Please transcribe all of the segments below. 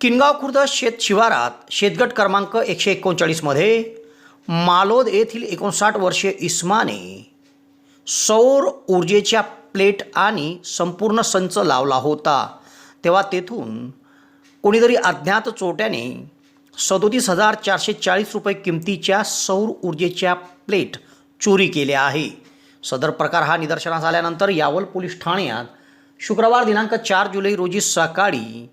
किनगाव खुर्द शेत शिवारात शेतगट क्रमांक एकशे एकोणचाळीसमध्ये मालोद येथील एकोणसाठ वर्षीय इस्माने सौर ऊर्जेच्या प्लेट आणि संपूर्ण संच लावला होता. तेव्हा तेथून कोणीतरी अज्ञात चोरट्याने सदोतीस हजार चारशे चाळीस रुपये किमतीच्या सौर ऊर्जेच्या प्लेट चोरी केल्या आहे. सदर प्रकार हा निदर्शनास आल्यानंतर यावल पोलीस ठाण्यात शुक्रवार दिनांक चार जुलै रोजी सकाळी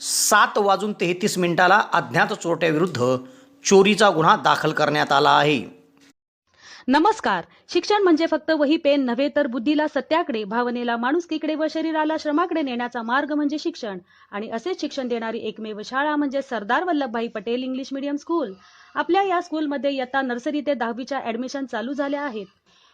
सात वाजून तेहतीस मिनिटाला अज्ञात चोरट्याविरुद्ध चोरीचा गुन्हा दाखल करण्यात आला आहे. नमस्कार. शिक्षण म्हणजे फक्त वही पेन नव्हे तर बुद्धीला सत्याकडे भावनेला माणुसकीकडे व शरीराला श्रमाकडे नेण्याचा मार्ग म्हणजे शिक्षण. आणि असेच शिक्षण देणारी एकमेव शाळा म्हणजे Sardar Vallabhbhai Patel English medium school. आपल्या या स्कूलमध्ये इयत्ता नर्सरी ते दहावीच्या ऍडमिशन चालू झाल्या आहेत.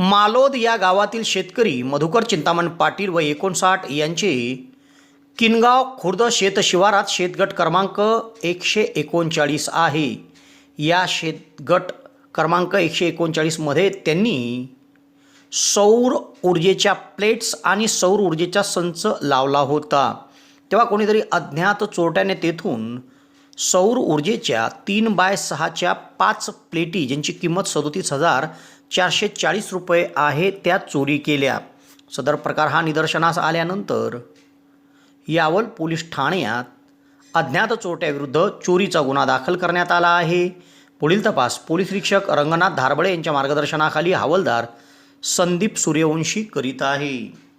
मालोद या गावातील शेतकरी मधुकर चिंतामण पाटील व एकोणसाठ यांचे किनगाव खुर्द शेतशिवारात शेतगट क्रमांक एकशे एकोणचाळीस आहे. या शेतगट क्रमांक एकशे एकोणचाळीसमध्ये त्यांनी सौर ऊर्जेच्या प्लेट्स आणि सौर ऊर्जेचा संच लावला होता. तेव्हा कोणीतरी अज्ञात चोरट्याने तेथून सौर ऊर्जेच्या तीन बाय सहाच्या पाच प्लेटी ज्यांची किंमत सदोतीस हजार चारशे चाळीस रुपये आहे त्या चोरी केल्या. सदर प्रकार हा निदर्शनास आल्यानंतर यावल पोलीस ठाण्यात अज्ञात चोरट्याविरुद्ध चोरीचा गुन्हा दाखल करण्यात आला आहे. पुढील तपास पोलीस निरीक्षक रंगनाथ धारबळे यांच्या मार्गदर्शनाखाली हवालदार संदीप सूर्यवंशी करीत आहे.